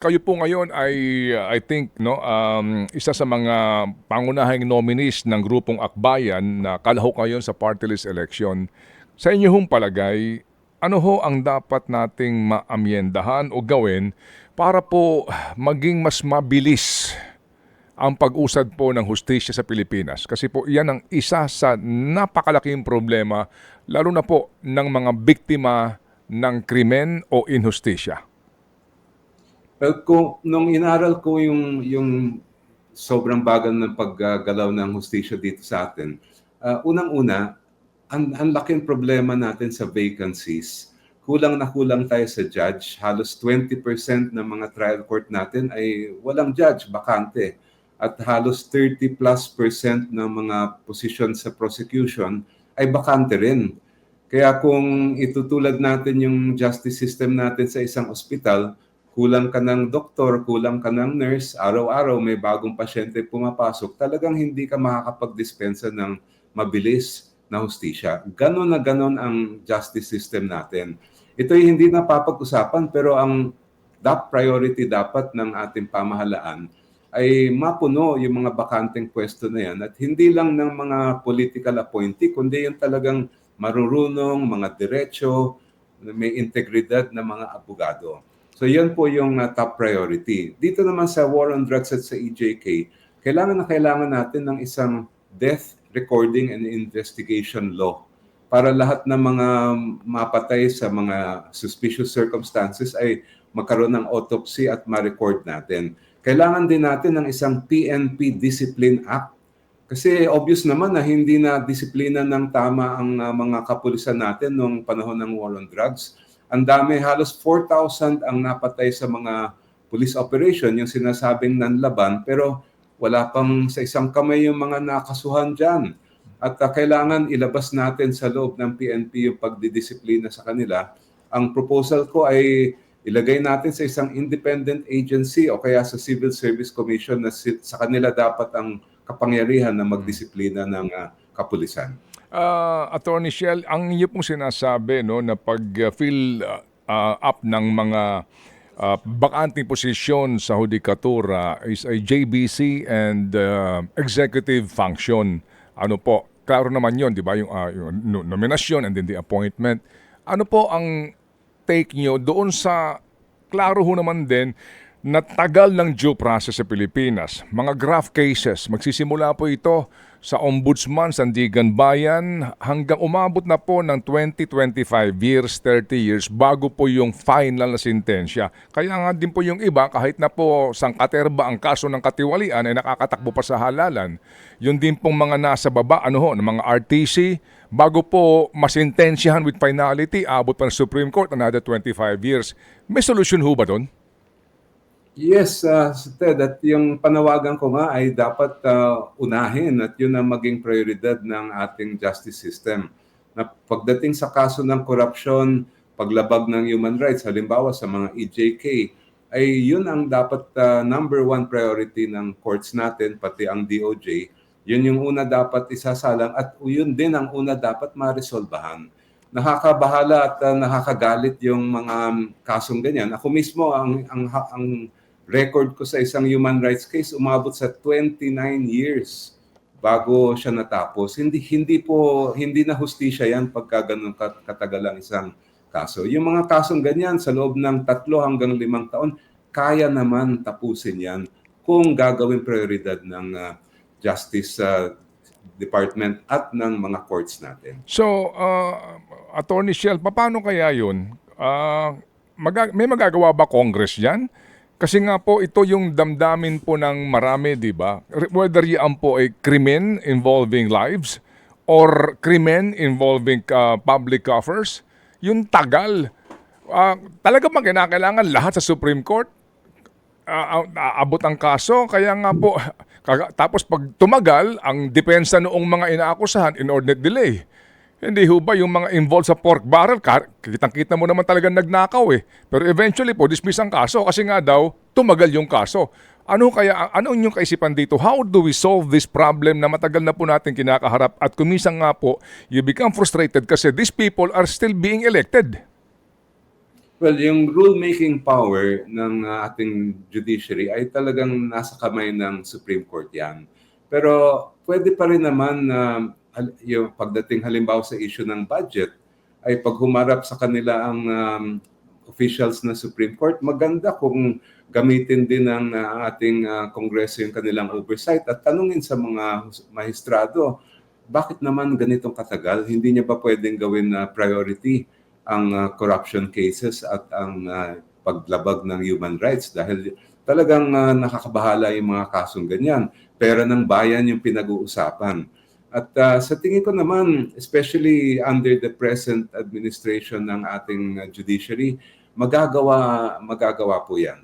Kayo po ngayon ay uh, I think no um, isa sa mga pangunahing nominees ng grupong Akbayan na kalahok ngayon sa party list election. Sa inyo hong palagay, ano ho ang dapat nating maamyendahan o gawin para po maging mas mabilis ang pag-usad po ng hustisya sa Pilipinas? Kasi po iyan ang isa sa napakalaking problema lalo na po ng mga biktima ng krimen o inhustisya. Well, kung nung inaral ko yung yung sobrang bagal ng paggalaw ng hustisya dito sa atin, ah, unang-una, ang, ang laking problema natin sa vacancies. Kulang na kulang tayo sa judge. Halos 20% ng mga trial court natin ay walang judge, bakante. At halos 30 plus percent ng mga position sa prosecution ay bakante rin. Kaya kung itutulad natin yung justice system natin sa isang ospital, kulang ka ng doktor, kulang ka ng nurse, araw-araw may bagong pasyente pumapasok, talagang hindi ka makakapag-dispensa ng mabilis na hustisya. Ganon na ganon ang justice system natin. Ito ay hindi napapag-usapan pero ang top priority dapat ng ating pamahalaan ay mapuno yung mga bakanteng pwesto na yan at hindi lang ng mga political appointee kundi yung talagang marurunong, mga diretsyo, may integridad na mga abogado. So yan po yung uh, top priority. Dito naman sa War on Drugs at sa EJK, kailangan na kailangan natin ng isang death recording and investigation law para lahat ng mga mapatay sa mga suspicious circumstances ay magkaroon ng autopsy at ma-record natin. Kailangan din natin ng isang PNP Discipline Act kasi obvious naman na hindi na disiplina ng tama ang uh, mga kapulisan natin noong panahon ng war on drugs ang dami, halos 4,000 ang napatay sa mga police operation, yung sinasabing nanlaban, pero wala pang sa isang kamay yung mga nakasuhan dyan. At uh, kailangan ilabas natin sa loob ng PNP yung pagdidisiplina sa kanila. Ang proposal ko ay ilagay natin sa isang independent agency o kaya sa Civil Service Commission na sa kanila dapat ang kapangyarihan na magdisiplina ng uh, kapulisan. Uh, Attorney Shell, ang inyo pong sinasabi no, na pag-fill uh, uh, up ng mga uh, bakanting posisyon sa Hudikatura is a JBC and uh, executive function. Ano po, klaro naman yon di ba? Yung, uh, yung nominasyon and then the appointment. Ano po ang take nyo doon sa, klaro ho naman din, na tagal ng due process sa Pilipinas. Mga graph cases, magsisimula po ito sa Ombudsman Sandigan Bayan hanggang umabot na po ng 20-25 years, 30 years bago po yung final na sentensya. Kaya nga din po yung iba kahit na po sangkaterba ang kaso ng katiwalian ay nakakatakbo pa sa halalan. Yun din pong mga nasa baba, ano ho, ng mga RTC, bago po masintensyahan with finality, abot pa ng Supreme Court another 25 years. May solution ho ba doon? Yes, uh, Ted, at yung panawagan ko nga ay dapat uh, unahin at yun ang maging prioridad ng ating justice system. Na pagdating sa kaso ng corruption, paglabag ng human rights, halimbawa sa mga EJK, ay yun ang dapat uh, number one priority ng courts natin, pati ang DOJ. Yun yung una dapat isasalang at yun din ang una dapat maresolbahan. Nakakabahala at uh, nakakagalit yung mga kasong ganyan. Ako mismo ang ang, ang record ko sa isang human rights case umabot sa 29 years bago siya natapos. Hindi hindi po hindi na hustisya 'yan pagka ganun katagal ang isang kaso. Yung mga kasong ganyan sa loob ng tatlo hanggang limang taon, kaya naman tapusin 'yan kung gagawin prioridad ng uh, Justice uh, Department at ng mga courts natin. So, uh, Attorney Shell, paano kaya 'yun? Uh, mag- may magagawa ba Congress diyan? Kasi nga po ito yung damdamin po ng marami, di ba? Whether yan po ay krimen involving lives or krimen involving uh, public coffers, yung tagal. Uh, talaga bang kinakailangan lahat sa Supreme Court? Uh, aabot ang kaso, kaya nga po, tapos pag tumagal, ang depensa noong mga inaakusahan, inordinate delay. Hindi ho ba yung mga involved sa pork barrel, kitang-kita mo naman talaga nagnakaw eh. Pero eventually po, dismiss ang kaso kasi nga daw, tumagal yung kaso. Ano kaya, ano inyong kaisipan dito? How do we solve this problem na matagal na po natin kinakaharap at kuminsan nga po, you become frustrated kasi these people are still being elected? Well, yung rule-making power ng uh, ating judiciary ay talagang nasa kamay ng Supreme Court yan. Pero pwede pa rin naman na hal- yung pagdating halimbawa sa issue ng budget, ay pag humarap sa kanila ang um, officials ng Supreme Court, maganda kung gamitin din ng uh, ating uh, yung kanilang oversight at tanungin sa mga maestrado, bakit naman ganitong katagal? Hindi niya ba pwedeng gawin na priority ang uh, corruption cases at ang uh, paglabag ng human rights dahil talagang uh, nakakabahala yung mga kasong ganyan. Pera ng bayan yung pinag-uusapan. At uh, sa tingin ko naman, especially under the present administration ng ating uh, judiciary, magagawa magagawa po 'yan.